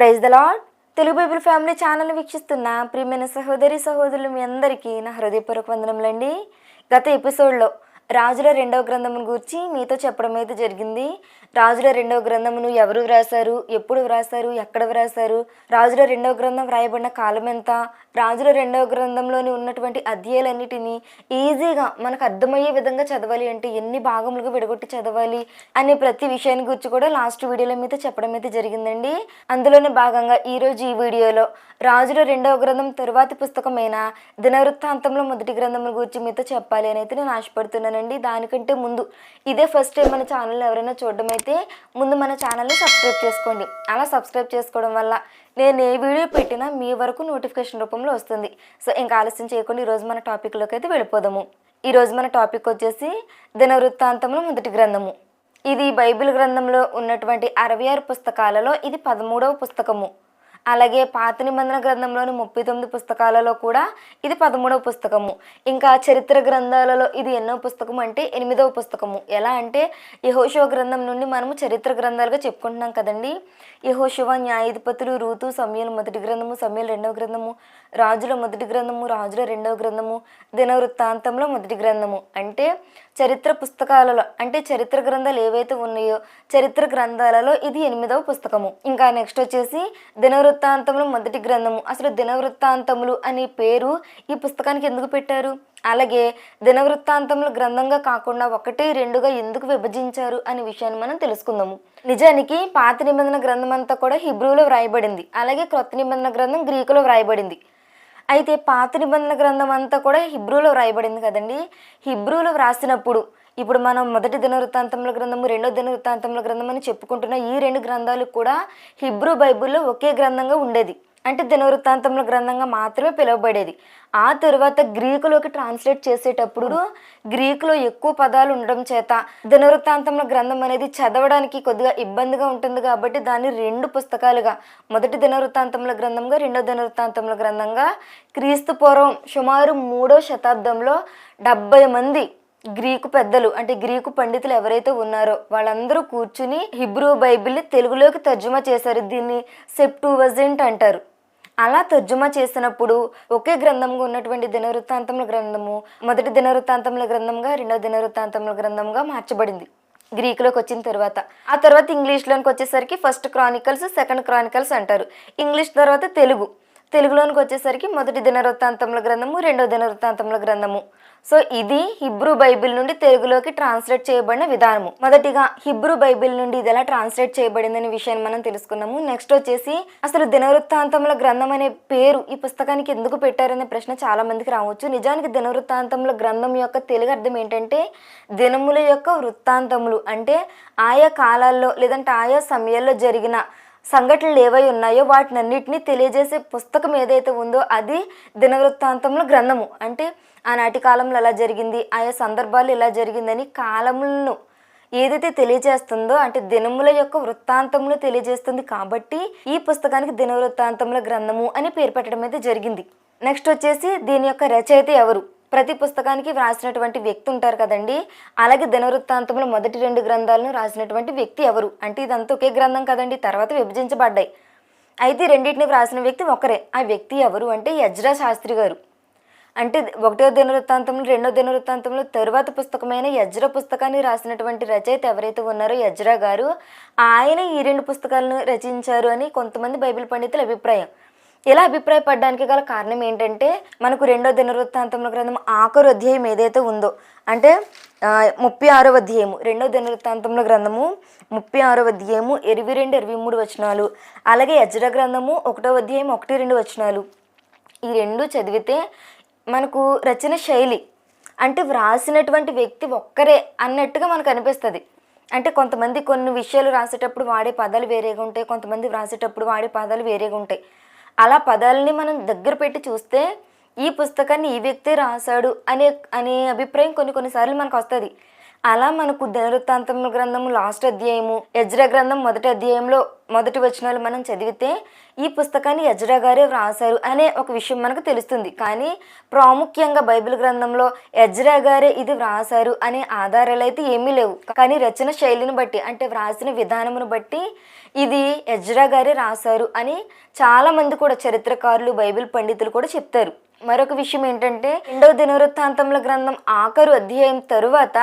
Praise the lord Telugu Bible family channel వీక్షిస్తున్న ప్రియమైన సహోదరి సహోదరులు మీ అందరికీ నా హృదయపూర్వక వందనములండి. గత ఎపిసోడ్లో రాజుల రెండవ గ్రంథమును గురించి మీతో చెప్పడం అయితే జరిగింది. రాజుల రెండవ గ్రంథమును ఎవరు వ్రాసారు ఎప్పుడు వ్రాసారు ఎక్కడ వ్రాసారు రాజుల రెండవ గ్రంథం వ్రాయబడిన కాలం ఎంత రాజుల రెండవ గ్రంథంలోని ఉన్నటువంటి అధ్యాయాలన్నిటినీ ఈజీగా మనకు అర్థమయ్యే విధంగా చదవాలి అంటే ఎన్ని భాగములుగా విడగొట్టి చదవాలి అనే ప్రతి విషయాన్ని గురించి కూడా లాస్ట్ వీడియోలో మీద చెప్పడం అయితే జరిగిందండి. అందులోనే భాగంగా ఈరోజు ఈ వీడియోలో రాజుల రెండవ గ్రంథం తరువాతి పుస్తకమైన దినవృత్తాంతంలో మొదటి గ్రంథం గురించి మీతో చెప్పాలి అని అయితే నేను ఆశపడుతున్నానండి. దానికంటే ముందు ఇదే ఫస్ట్ టైం మన ఛానల్ ఎవరైనా చూడడం అయితే ముందు మన ఛానల్ని సబ్స్క్రైబ్ చేసుకోండి. అలా సబ్స్క్రైబ్ చేసుకోవడం వల్ల నేను ఏ వీడియో పెట్టినా మీ వరకు నోటిఫికేషన్ రూపంలో వస్తుంది. సో ఇంకా ఆలస్యం చేయకుండా ఈరోజు మన టాపిక్లోకి అయితే వెళ్ళిపోదాము. ఈరోజు మన టాపిక్ వచ్చేసి దినవృత్తాంతంలో మొదటి గ్రంథము. ఇది బైబిల్ గ్రంథంలో ఉన్నటువంటి అరవై ఆరు పుస్తకాలలో ఇది పదమూడవ పుస్తకము. అలాగే పాత నిబంధన గ్రంథంలోని ముప్పై తొమ్మిది పుస్తకాలలో కూడా ఇది పదమూడవ పుస్తకము. ఇంకా చరిత్ర గ్రంథాలలో ఇది ఎన్నో పుస్తకము అంటే ఎనిమిదవ పుస్తకము. ఎలా అంటే యహోశివ గ్రంథం నుండి మనము చరిత్ర గ్రంథాలుగా చెప్పుకుంటున్నాం కదండి. యహోశివ న్యాయాధిపతులు రూతు సమయలు మొదటి గ్రంథము సమయలు రెండవ గ్రంథము రాజుల మొదటి గ్రంథము రాజుల రెండవ గ్రంథము దినవృత్తాంతంలో మొదటి గ్రంథము. అంటే చరిత్ర పుస్తకాలలో అంటే చరిత్ర గ్రంథాలు ఏవైతే ఉన్నాయో చరిత్ర గ్రంథాలలో ఇది ఎనిమిదవ పుస్తకము. ఇంకా నెక్స్ట్ వచ్చేసి దినవృత్తాంతములు మొదటి గ్రంథము. అసలు దినవృత్తాంతములు అనే పేరు ఈ పుస్తకానికి ఎందుకు పెట్టారు? అలాగే దినవృత్తాంతములు గ్రంథంగా కాకుండా ఒకటి రెండుగా ఎందుకు విభజించారు అనే విషయాన్ని మనం తెలుసుకుందాము. నిజానికి పాత నిబంధన గ్రంథం అంతా కూడా హిబ్రూలో వ్రాయబడింది. అలాగే క్రొత్త నిబంధన గ్రంథం గ్రీకులో వ్రాయబడింది. అయితే పాత నిబంధన గ్రంథం అంతా కూడా హిబ్రూలో వ్రాయబడింది కదండి. హిబ్రూలో వ్రాసినప్పుడు ఇప్పుడు మనం మొదటి దినవృత్తాంతముల గ్రంథము రెండో దినవృత్తాంతముల గ్రంథం అని చెప్పుకుంటున్న ఈ రెండు గ్రంథాలు కూడా హిబ్రూ బైబిల్లో ఒకే గ్రంథంగా ఉండేది. అంటే దినవృత్తాంతముల గ్రంథంగా మాత్రమే పిలువబడేది. ఆ తరువాత గ్రీకులోకి ట్రాన్స్లేట్ చేసేటప్పుడు గ్రీకులో ఎక్కువ పదాలు ఉండడం చేత దినవృత్తాంతముల గ్రంథం అనేది చదవడానికి కొద్దిగా ఇబ్బందిగా ఉంటుంది కాబట్టి దాన్ని రెండు పుస్తకాలుగా మొదటి దినవృత్తాంతముల గ్రంథంగా రెండో దినవృత్తాంతముల గ్రంథంగా క్రీస్తు పూర్వం సుమారు మూడో శతాబ్దంలో డెబ్బై మంది గ్రీకు పెద్దలు అంటే గ్రీకు పండితులు ఎవరైతే ఉన్నారో వాళ్ళందరూ కూర్చుని హిబ్రూ బైబిల్ని తెలుగులోకి తర్జుమా చేశారు. దీన్ని సెప్టూవజెంట్ అంటారు. అలా తర్జుమా చేసినప్పుడు ఒకే గ్రంథంగా ఉన్నటువంటి దినవృత్తాంతముల గ్రంథము మొదటి దినవృత్తాంతముల గ్రంథంగా రెండో దినవృత్తాంతముల గ్రంథంగా మార్చబడింది. గ్రీకులోకి వచ్చిన తర్వాత. ఆ తర్వాత ఇంగ్లీష్లోనికి వచ్చేసరికి ఫస్ట్ క్రానికల్స్ సెకండ్ క్రానికల్స్ అంటారు. ఇంగ్లీష్ తర్వాత తెలుగు. తెలుగులోనికి వచ్చేసరికి మొదటి దినవృత్తాంతముల గ్రంథము రెండో దినవృత్తాంతముల గ్రంథము. సో ఇది హిబ్రూ బైబిల్ నుండి తెలుగులోకి ట్రాన్స్లేట్ చేయబడిన విధానము. మొదటిగా హిబ్రూ బైబిల్ నుండి ఇది ఎలా ట్రాన్స్లేట్ చేయబడిందనే విషయాన్ని మనం తెలుసుకున్నాము నెక్స్ట్ వచ్చేసి అసలు దినవృత్తాంతముల గ్రంథం అనే పేరు ఈ పుస్తకానికి ఎందుకు పెట్టారనే ప్రశ్న చాలా మందికి రావచ్చు. నిజానికి దినవృత్తాంతముల గ్రంథం యొక్క తెలుగు అర్థం ఏంటంటే దినముల యొక్క వృత్తాంతములు. అంటే ఆయా కాలాల్లో లేదంటే ఆయా సమయాల్లో జరిగిన సంఘటనలు ఏవై ఉన్నాయో వాటినన్నిటినీ తెలియజేసే పుస్తకం ఏదైతే ఉందో అది దినవృత్తాంతంలో గ్రంథము. అంటే ఆనాటి కాలంలో ఎలా జరిగింది ఆయా సందర్భాలు ఎలా జరిగిందని కాలములను ఏదైతే తెలియజేస్తుందో అంటే దినముల యొక్క వృత్తాంతములు తెలియజేస్తుంది కాబట్టి ఈ పుస్తకానికి దినవృత్తాంతముల గ్రంథము అని పేరు పెట్టడం అయితే జరిగింది. నెక్స్ట్ వచ్చేసి దీని యొక్క రచయిత ఎవరు? ప్రతి పుస్తకానికి వ్రాసినటువంటి వ్యక్తి ఉంటారు కదండి. అలాగే దినవృత్తాంతంలో మొదటి రెండు గ్రంథాలను రాసినటువంటి వ్యక్తి ఎవరు? అంటే ఇదంతా ఒకే గ్రంథం కదండి తర్వాత విభజించబడ్డాయి. అయితే రెండింటిని వ్రాసిన వ్యక్తి ఒకరే. ఆ వ్యక్తి ఎవరు అంటే యజ్రా శాస్త్రి గారు. అంటే ఒకటో దినవృత్తాంతంలో రెండో దినవృత్తాంతంలో తరువాత పుస్తకమైన యజ్ర పుస్తకాన్ని రాసినటువంటి రచయిత ఎవరైతే ఉన్నారో యజ్రా గారు ఆయన ఈ రెండు పుస్తకాలను రచించారు అని కొంతమంది బైబిల్ పండితుల అభిప్రాయం. ఇలా అభిప్రాయపడడానికి గల కారణం ఏంటంటే మనకు రెండో దినవృత్తాంతంలో గ్రంథం ఆఖరు అధ్యాయం ఏదైతే ఉందో అంటే ముప్పై ఆరో అధ్యాయము రెండో దినవృత్తాంతంలో గ్రంథము ముప్పై ఆరో అధ్యాయము ఇరవై రెండు ఇరవై మూడు వచనాలు అలాగే యజ్ర గ్రంథము ఒకటో అధ్యాయం ఒకటి రెండు వచనాలు. ఈ రెండు చదివితే మనకు రచన శైలి అంటే వ్రాసినటువంటి వ్యక్తి ఒక్కరే అన్నట్టుగా మనకు అనిపిస్తుంది. అంటే కొంతమంది కొన్ని విషయాలు రాసేటప్పుడు వాడే పదాలు వేరేగా ఉంటాయి కొంతమంది వ్రాసేటప్పుడు వాడే పదాలు వేరేగా ఉంటాయి. అలా పదాలని మనం దగ్గర పెట్టి చూస్తే ఈ పుస్తకాన్ని ఈ వ్యక్తి రాశాడు అనే అనే అభిప్రాయం కొన్ని కొన్నిసార్లు మనకు వస్తుంది. అలా మనకు దినవృత్తాంతముల గ్రంథము లాస్ట్ అధ్యాయము యజ్రా గ్రంథం మొదటి అధ్యాయంలో మొదటి వచనాలు మనం చదివితే ఈ పుస్తకాన్ని యజ్రా గారే వ్రాసారు అనే ఒక విషయం మనకు తెలుస్తుంది. కానీ ప్రాముఖ్యంగా బైబిల్ గ్రంథంలో యజ్రా గారే ఇది వ్రాసారు అనే ఆధారాలు అయితే ఏమీ లేవు. కానీ రచన శైలిని బట్టి అంటే వ్రాసిన విధానమును బట్టి ఇది యజ్రా గారే రాశారు అని చాలా మంది కూడా చరిత్రకారులు బైబిల్ పండితులు కూడా చెప్తారు. మరొక విషయం ఏంటంటే రెండవ దినవృత్తాంతముల గ్రంథం ఆఖరు అధ్యాయం తరువాత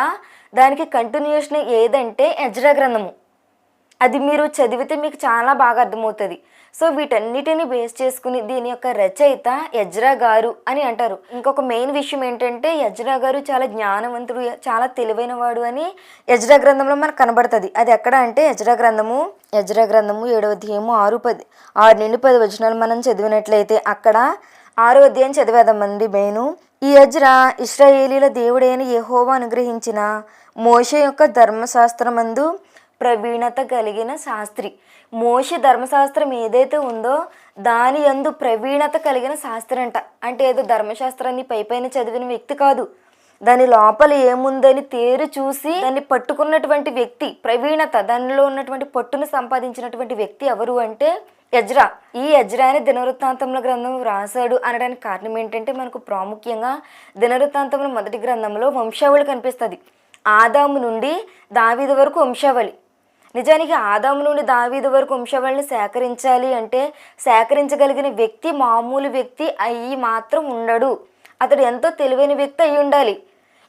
దానికి కంటిన్యూషన్ ఏదంటే ఎజ్రా గ్రంథము. అది మీరు చదివితే మీకు చాలా బాగా అర్థమవుతుంది. సో వీటన్నిటిని బేస్ చేసుకుని దీని యొక్క రచయిత యజ్రా గారు అని అంటారు. ఇంకొక మెయిన్ విషయం ఏంటంటే యజ్రా గారు చాలా జ్ఞానవంతుడు చాలా తెలివైన వాడు అని యజ్రా గ్రంథంలో మనకు కనబడుతుంది. అది ఎక్కడ అంటే యజ్రా గ్రంథము యజ్రా గ్రంథము ఏడవ అధ్యాయము ఆరు పది ఆరు నుండి పది వచనాలు మనం చదివినట్లయితే అక్కడ ఆరో అధ్యాయం చదివేదామండి మెయిన్ ఈ అజ్రా ఇస్రాయేలీల దేవుడైన యహోవా అనుగ్రహించిన మోషే యొక్క ధర్మశాస్త్రమందు ప్రవీణత కలిగిన శాస్త్రి. మోష ధర్మశాస్త్రం ఏదైతే ఉందో దాని యందు ప్రవీణత కలిగిన శాస్త్రి అంట అంటే ఏదో ధర్మశాస్త్రాన్ని పైపైన చదివిన వ్యక్తి కాదు. దాని లోపల ఏముందని తేరు చూసి దాన్ని పట్టుకున్నటువంటి వ్యక్తి ప్రవీణత దానిలో ఉన్నటువంటి పట్టును సంపాదించినటువంటి వ్యక్తి ఎవరు అంటే యజ్రా. ఈ యజ్రాని దినవృత్తాంతంలో గ్రంథం రాశాడు అనడానికి కారణం ఏంటంటే మనకు ప్రాముఖ్యంగా దినవృత్తాంతంలో మొదటి గ్రంథంలో వంశావళి కనిపిస్తుంది. ఆదాము నుండి దావీదు వరకు వంశావళి. నిజానికి ఆదాము నుండి దావీదు వరకు వంశావళిని సేకరించాలి అంటే సేకరించగలిగిన వ్యక్తి మామూలు వ్యక్తి అయ్యి మాత్రం ఉండడు. అతడు ఎంతో తెలివైన వ్యక్తి అయి ఉండాలి.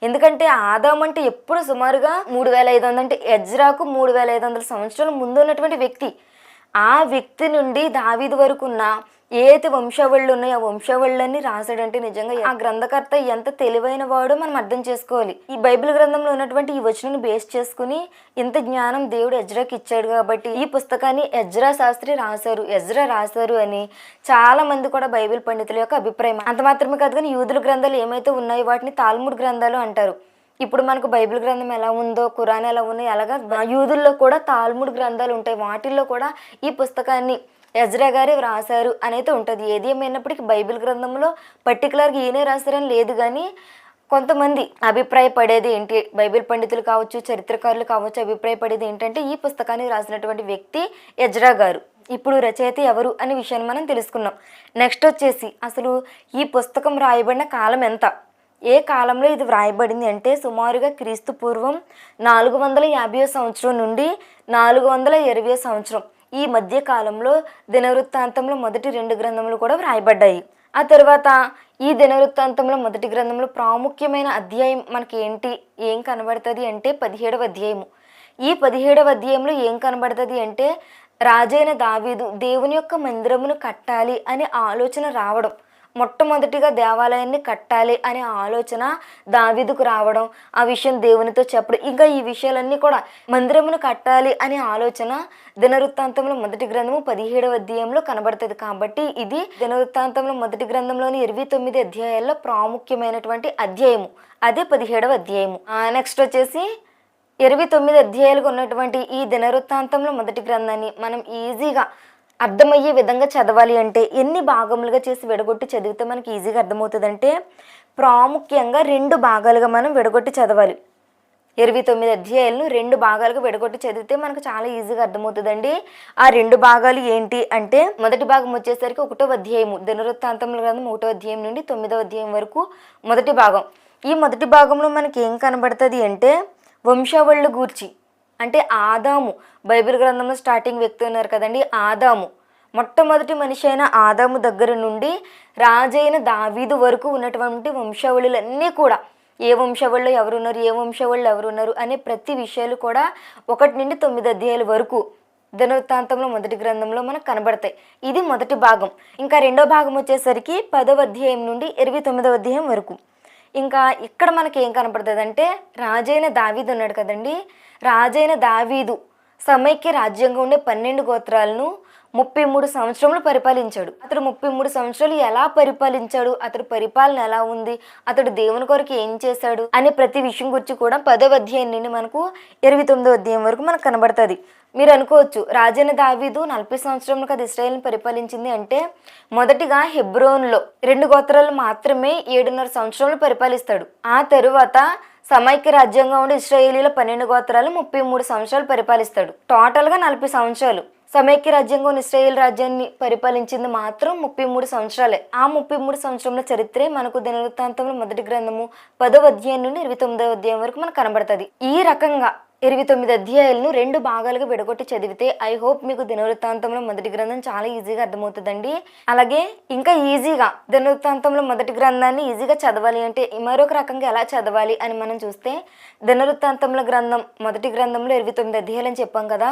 ఎందుకంటే ఆదాం అంటే ఎప్పుడు సుమారుగా మూడు వేల ఐదు వందలు అంటే ఎజ్రాకు మూడు వేల ఐదు వందల సంవత్సరాల ముందు ఉన్నటువంటి వ్యక్తి. ఆ వ్యక్తి నుండి దావీదు వరకు ఉన్న ఏది వంశావళులు ఉన్నాయో ఆ వంశావళులన్నీ రాశాడంటే నిజంగా ఆ గ్రంథకర్త ఎంత తెలివైన వాడో మనం అర్థం చేసుకోవాలి. ఈ బైబిల్ గ్రంథంలో ఉన్నటువంటి ఈ వచనం బేస్ చేసుకుని ఇంత జ్ఞానం దేవుడు ఎజ్రాకి ఇచ్చాడు కాబట్టి ఈ పుస్తకాన్ని ఎజ్రా శాస్త్రి రాశారు. ఎజ్రా రాశారు అని చాలా మంది కూడా బైబిల్ పండితుల యొక్క అభిప్రాయం. అంత మాత్రమే కాదు కానీ యూదుల గ్రంథాలు ఏమైతే ఉన్నాయో వాటిని తాల్ముడ్ గ్రంథాలు అంటారు. ఇప్పుడు మనకు బైబిల్ గ్రంథం ఎలా ఉందో ఖురాన్ ఎలా ఉన్నాయో అలాగా యూదుల్లో కూడా తాల్ముడ్ గ్రంథాలు ఉంటాయి. వాటిల్లో కూడా ఈ పుస్తకాన్ని ఎజ్రా గారే వ్రాసారు అనేది ఉంటుంది. ఏది ఏమైనప్పటికీ బైబిల్ గ్రంథంలో పర్టికులర్గా ఈయనే రాశారని లేదు కానీ కొంతమంది అభిప్రాయపడేది ఏంటి? బైబిల్ పండితులు కావచ్చు చరిత్రకారులు కావచ్చు అభిప్రాయపడేది ఏంటంటే ఈ పుస్తకాన్ని రాసినటువంటి వ్యక్తి ఎజ్రా గారు. ఇప్పుడు రచయిత ఎవరు అనే విషయాన్ని మనం తెలుసుకున్నాం. నెక్స్ట్ వచ్చేసి అసలు ఈ పుస్తకం రాయబడిన కాలం ఎంత? ఏ కాలంలో ఇది వ్రాయబడింది అంటే సుమారుగా క్రీస్తు పూర్వం నాలుగు వందల యాభై సంవత్సరం నుండి నాలుగు వందల ఇరవై సంవత్సరం. ఈ మధ్య కాలంలో దినవృత్తాంతంలో మొదటి రెండు గ్రంథములు కూడా వ్రాయబడ్డాయి. ఆ తర్వాత ఈ దినవృత్తాంతంలో మొదటి గ్రంథంలో ప్రాముఖ్యమైన అధ్యాయం మనకి ఏంటి ఏం కనబడుతుంది అంటే పదిహేడవ అధ్యాయము. ఈ పదిహేడవ అధ్యాయంలో ఏం కనబడుతుంది అంటే రాజైన దావీదు దేవుని యొక్క మందిరమును కట్టాలి అనే ఆలోచన రావడం. మొట్టమొదటిగా దేవాలయాన్ని కట్టాలి అనే ఆలోచన దావీదుకు రావడం ఆ విషయం దేవునితో చెప్పడం ఇంకా ఈ విషయాలన్నీ కూడా మందిరమును కట్టాలి అనే ఆలోచన దినవృత్తాంతంలో మొదటి గ్రంథము పదిహేడవ అధ్యాయంలో కనబడుతుంది. కాబట్టి ఇది దినవృత్తాంతంలో మొదటి గ్రంథంలోని ఇరవై తొమ్మిది అధ్యాయాల్లో ప్రాముఖ్యమైనటువంటి అధ్యాయము. అదే పదిహేడవ అధ్యాయము. నెక్స్ట్ వచ్చేసి ఇరవై తొమ్మిది అధ్యాయాలుగా ఉన్నటువంటి ఈ దినవృత్తాంతంలో మొదటి గ్రంథాన్ని మనం ఈజీగా అర్థమయ్యే విధంగా చదవాలి అంటే ఎన్ని భాగములుగా చేసి విడగొట్టి చదివితే మనకి ఈజీగా అర్థమవుతుందంటే ప్రాముఖ్యంగా రెండు భాగాలుగా మనం విడగొట్టి చదవాలి. ఇరవై తొమ్మిది అధ్యాయాలను రెండు భాగాలుగా విడగొట్టి చదివితే మనకు చాలా ఈజీగా అర్థమవుతుందండి. ఆ రెండు భాగాలు ఏంటి అంటే మొదటి భాగం వచ్చేసరికి ఒకటో అధ్యాయము దినవృత్తాంతముల గ్రంథం ఒకటో అధ్యాయం నుండి తొమ్మిదో అధ్యాయం వరకు మొదటి భాగం. ఈ మొదటి భాగంలో మనకి ఏం కనబడుతుంది అంటే వంశావళుల గూర్చి. అంటే ఆదాము. బైబిల్ గ్రంథంలో స్టార్టింగ్ వ్యక్తి ఉన్నారు కదండి ఆదాము. మొట్టమొదటి మనిషి అయిన ఆదాము దగ్గర నుండి రాజైన దావీదు వరకు ఉన్నటువంటి వంశావళులన్నీ కూడా ఏ వంశావళిలో ఎవరున్నారు ఏ వంశావళిలో ఎవరున్నారు అనే ప్రతి విషయాలు కూడా ఒకటి నుండి తొమ్మిది అధ్యాయుల వరకు దినవృత్తాంతంలో మొదటి గ్రంథంలో మనకు కనబడతాయి. ఇది మొదటి భాగం. ఇంకా రెండో భాగం వచ్చేసరికి పదవ అధ్యాయం నుండి ఇరవై తొమ్మిదవ అధ్యాయం వరకు. ఇంకా ఇక్కడ మనకి ఏం కనపడుతుంది అంటే రాజైన దావీదు ఉన్నాడు కదండి. రాజైన దావీదు సమైక్య రాజ్యంగా ఉండే పన్నెండు గోత్రాలను ముప్పై మూడు సంవత్సరములు పరిపాలించాడు. అతడు ముప్పై మూడు సంవత్సరాలు ఎలా పరిపాలించాడు? అతడు పరిపాలన ఎలా ఉంది? అతడు దేవుని కొరకు ఏం చేశాడు? అనే ప్రతి విషయం గురించి కూడా పదవ అధ్యాయం నుండి మనకు ఇరవై తొమ్మిదో అధ్యాయం వరకు మనకు కనబడుతుంది. మీరు అనుకోవచ్చు రాజైన దావీదు నలభై సంవత్సరములు కదా ఇస్రాయల్ని పరిపాలించింది అంటే మొదటిగా హెబ్రోన్లో రెండు గోత్రాలు మాత్రమే ఏడున్నర సంవత్సరాలు పరిపాలిస్తాడు. ఆ తరువాత సమైక్య రాజ్యాంగం ఉండే ఇస్రాయేలీల పన్నెండు గోత్రాలు ముప్పై మూడు సంవత్సరాలు పరిపాలిస్తాడు. టోటల్గా నలభై సంవత్సరాలు. సమైక్య రాజ్యాంగం ఇస్రాయేల్ రాజ్యాన్ని పరిపాలించింది మాత్రం ముప్పై మూడు సంవత్సరాలే. ఆ ముప్పై మూడు సంవత్సరంలో చరిత్రే మనకు దినవృత్తాంతంలో మొదటి గ్రంథము పదవ అధ్యాయం నుండి ఇరవై తొమ్మిదవ అధ్యాయం వరకు మనకు కనబడుతుంది. ఈ రకంగా ఇరవై తొమ్మిది అధ్యాయాలను రెండు భాగాలుగా విడగొట్టి చదివితే ఐ హోప్ మీకు దినవృత్తాంతంలో మొదటి గ్రంథం చాలా ఈజీగా అర్థమవుతుందండి. అలాగే ఇంకా ఈజీగా దినవృత్తాంతంలో మొదటి గ్రంథాన్ని ఈజీగా చదవాలి అంటే మరొక రకంగా ఎలా చదవాలి అని మనం చూస్తే దినవృత్తాంతంలో గ్రంథం మొదటి గ్రంథంలో ఇరవై తొమ్మిది అధ్యాయాలు అని చెప్పాం కదా.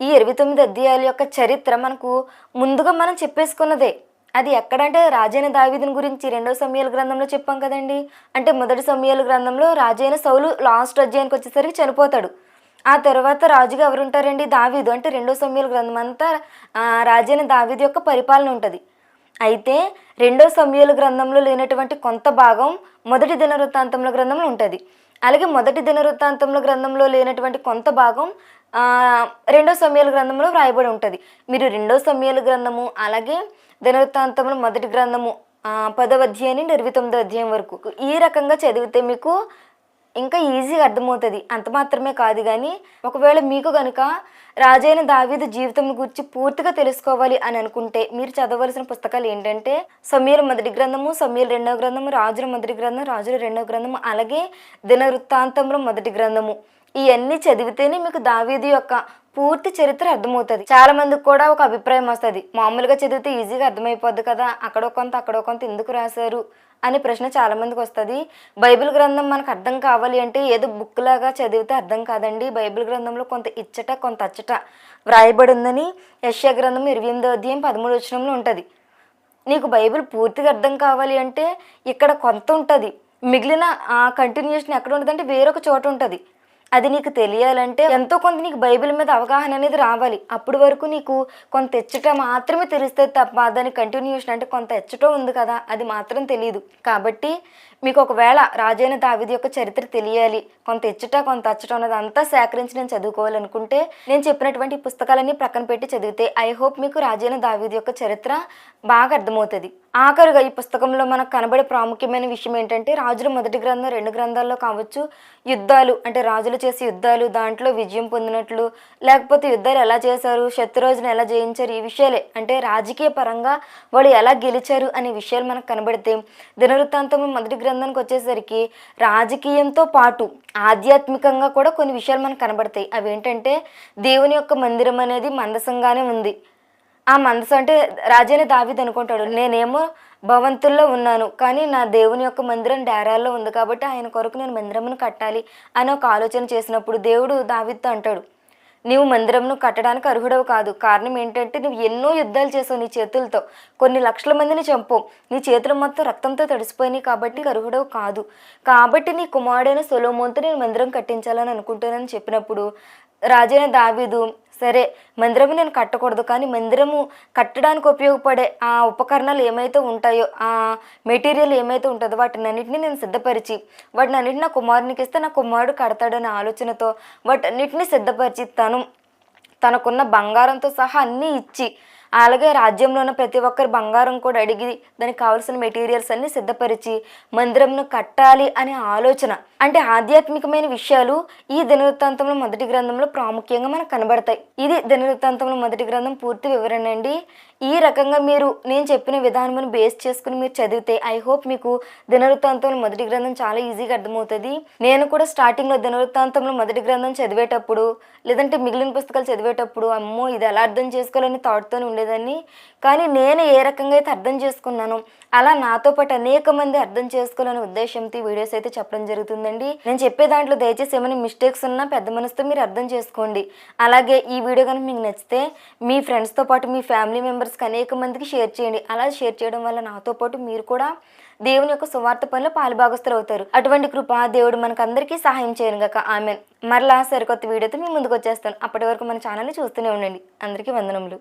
ఈ ఇరవై తొమ్మిది అధ్యాయాల యొక్క చరిత్ర మనకు ముందుగా మనం చెప్పేసుకున్నదే. అది ఎక్కడంటే రాజైన దావీదుని గురించి రెండో సమయాల గ్రంథంలో చెప్పాం కదండి. అంటే మొదటి సమయాల గ్రంథంలో రాజైన సౌలు లాస్ట్ అధ్యాయానికి వచ్చేసరికి చనిపోతాడు. ఆ తర్వాత రాజుగా ఎవరుంటారండి? దావీదు. అంటే రెండో సమయాల గ్రంథం అంతా రాజైన దావీదు యొక్క పరిపాలన ఉంటుంది. అయితే రెండో సమయాల గ్రంథంలో లేనటువంటి కొంత భాగం మొదటి దినవృత్తాంతంలో గ్రంథంలో ఉంటుంది. అలాగే మొదటి దినవృత్తాంతంలో గ్రంథంలో లేనటువంటి కొంత భాగం రెండో సమయాల గ్రంథంలో వ్రాయబడి ఉంటుంది. మీరు రెండో సమయాల గ్రంథము అలాగే దినవృత్తాంతంలో మొదటి గ్రంథము పదవ అధ్యాయం నుండి ఇరవై తొమ్మిదో అధ్యాయం వరకు. ఈ రకంగా చదివితే మీకు ఇంకా ఈజీగా అర్థమవుతుంది. అంత మాత్రమే కాదు కానీ ఒకవేళ మీకు కనుక రాజైన దావీదు జీవితం గురించి పూర్తిగా తెలుసుకోవాలి అని అనుకుంటే మీరు చదవలసిన పుస్తకాలు ఏంటంటే సమీర మొదటి గ్రంథము సమీర రెండవ గ్రంథము రాజుల మొదటి గ్రంథం రాజుల రెండవ గ్రంథము అలాగే దినవృత్తాంతంలో మొదటి గ్రంథము. ఇవన్నీ చదివితేనే మీకు దావీది యొక్క పూర్తి చరిత్ర అర్థమవుతుంది. చాలా మందికి కూడా ఒక అభిప్రాయం వస్తుంది. మామూలుగా చదివితే ఈజీగా అర్థమైపోద్ది కదా. అక్కడో కొంత అక్కడో కొంత ఎందుకు రాశారు? అనే ప్రశ్న చాలామందికి వస్తుంది. బైబిల్ గ్రంథం మనకు అర్థం కావాలి అంటే ఏదో బుక్ లాగా చదివితే అర్థం కాదండి. బైబిల్ గ్రంథంలో కొంత ఇచ్చట కొంత అచ్చట వ్రాయబడి ఉందని యశ్యా గ్రంథం ఇరవై ఎనిమిదో అధ్యాయం పదమూడు వచనంలో ఉంటుంది. నీకు బైబిల్ పూర్తిగా అర్థం కావాలి అంటే ఇక్కడ కొంత ఉంటుంది. మిగిలిన ఆ కంటిన్యూషన్ ఎక్కడ ఉంటుందంటే వేరొక చోట ఉంటుంది. అది నీకు తెలియాలంటే ఎంతో కొంత నీకు బైబిల్ మీద అవగాహన అనేది రావాలి. అప్పటి వరకు నీకు కొంత ఎచ్చట మాత్రమే తెలుస్తుంది తప్ప దాని కంటిన్యూషన్ అంటే కొంత ఎచ్చటో ఉంది కదా అది మాత్రం తెలియదు కాబట్టి మీకు ఒకవేళ రాజైన దావిది యొక్క చరిత్ర తెలియాలి కొంత ఇచ్చట కొంత అచ్చట ఉన్నది అంతా సేకరించి నేను చదువుకోవాలనుకుంటే నేను చెప్పినటువంటి పుస్తకాలన్నీ ప్రక్కన పెట్టి చదివితే ఐ హోప్ మీకు రాజైన దావిది యొక్క చరిత్ర బాగా అర్థమవుతుంది. ఆఖరుగా ఈ పుస్తకంలో మనకు కనబడే ప్రాముఖ్యమైన విషయం ఏంటంటే రాజుల మొదటి గ్రంథం రెండు గ్రంథాల్లో కావచ్చు యుద్ధాలు అంటే రాజులు చేసే యుద్ధాలు దాంట్లో విజయం పొందినట్లు లేకపోతే యుద్ధాలు ఎలా చేశారు శత్రురోజును ఎలా జయించారు ఈ విషయాలే. అంటే రాజకీయ పరంగా వాళ్ళు ఎలా గెలిచారు అనే విషయాలు మనకు కనబడితే దినవృత్తాంతంలో మొదటి గ్రంథానికి వచ్చేసరికి రాజకీయంతో పాటు ఆధ్యాత్మికంగా కూడా కొన్ని విషయాలు మనకు కనబడతాయి. అవి ఏంటంటే దేవుని యొక్క మందిరం అనేది మందసంగానే ఉంది. ఆ మందసం అంటే రాజైన దావిద్ అనుకుంటాడు నేనేమో భవంతుల్లో ఉన్నాను కానీ నా దేవుని యొక్క మందిరం డేరాల్లో ఉంది కాబట్టి ఆయన కొరకు నేను మందిరమును కట్టాలి అని ఒక ఆలోచన చేసినప్పుడు దేవుడు దావిద్తో అంటాడు నీవు మందిరంను కట్టడానికి అర్హుడవు కాదు. కారణం ఏంటంటే నువ్వు ఎన్నో యుద్ధాలు చేసావు నీ చేతులతో. కొన్ని లక్షల మందిని చంపావు నీ చేతులు మొత్తం రక్తంతో తడిసిపోయినాయి కాబట్టి అర్హుడవు కాదు. కాబట్టి నీ కుమారుడైన సొలోమోన్తో నేను మందిరం కట్టించాలని అనుకుంటానని చెప్పినప్పుడు రాజైన దావీదు సరే మందిరము నేను కట్టకూడదు కానీ మందిరము కట్టడానికి ఉపయోగపడే ఆ ఉపకరణాలు ఏమైతే ఉంటాయో ఆ మెటీరియల్ ఏమైతే ఉంటుందో వాటిని అన్నింటినీ నేను సిద్ధపరిచి వాటిని అన్నింటినీ నా కుమారునికి ఇస్తే నా కుమారుడు కడతాడనే ఆలోచనతో వాటన్నిటిని సిద్ధపరిచి తను తనకున్న బంగారంతో సహా అన్నీ ఇచ్చి అలాగే రాజ్యంలో ఉన్న ప్రతి ఒక్కరి బంగారం కూడా అడిగి దానికి కావాల్సిన మెటీరియల్స్ అన్ని సిద్ధపరిచి మందిరంను కట్టాలి అనే ఆలోచన. అంటే ఆధ్యాత్మికమైన విషయాలు ఈ దినవృత్తాంతంలో మొదటి గ్రంథంలో ప్రాముఖ్యంగా మనకు కనబడతాయి. ఇది దినవృత్తాంతంలో మొదటి గ్రంథం పూర్తి వివరణ అండి. ఈ రకంగా మీరు నేను చెప్పిన విధానమును బేస్ చేసుకుని మీరు చదివితే ఐ హోప్ మీకు దినవృత్తాంతంలో మొదటి గ్రంథం చాలా ఈజీగా అర్థమవుతుంది. నేను కూడా స్టార్టింగ్లో దినవృత్తాంతంలో మొదటి గ్రంథం చదివేటప్పుడు లేదంటే మిగిలిన పుస్తకాలు చదివేటప్పుడు అమ్మో ఇది ఎలా అర్థం చేసుకోవాలని థాట్తోనే ఉండేదాన్ని. కానీ నేను ఏ రకంగా అయితే అర్థం చేసుకున్నాను అలా నాతో పాటు అనేక మంది అర్థం చేసుకోవాలనే ఉద్దేశంతో ఈ వీడియోస్ అయితే చెప్పడం జరుగుతుందండి. నేను చెప్పే దాంట్లో దయచేసి ఏమైనా మిస్టేక్స్ ఉన్నా పెద్ద మనసుతో మీరు అర్థం చేసుకోండి. అలాగే ఈ వీడియో కనుక మీకు నచ్చితే మీ ఫ్రెండ్స్తో పాటు మీ ఫ్యామిలీ మెంబర్స్కి అనేక మందికి షేర్ చేయండి. అలా షేర్ చేయడం వల్ల నాతో పాటు మీరు కూడా దేవుని యొక్క సువార్త పనిలో పాలుభాగస్తులు అవుతారు. అటువంటి కృప దేవుడు మనకందరికీ సహాయం చేయను గక. ఆమె మరలా సరికొత్త వీడియోతో మీ ముందుకు వచ్చేస్తాను. అప్పటి వరకు మన ఛానల్ని చూస్తూనే ఉండండి. అందరికీ వందనములు.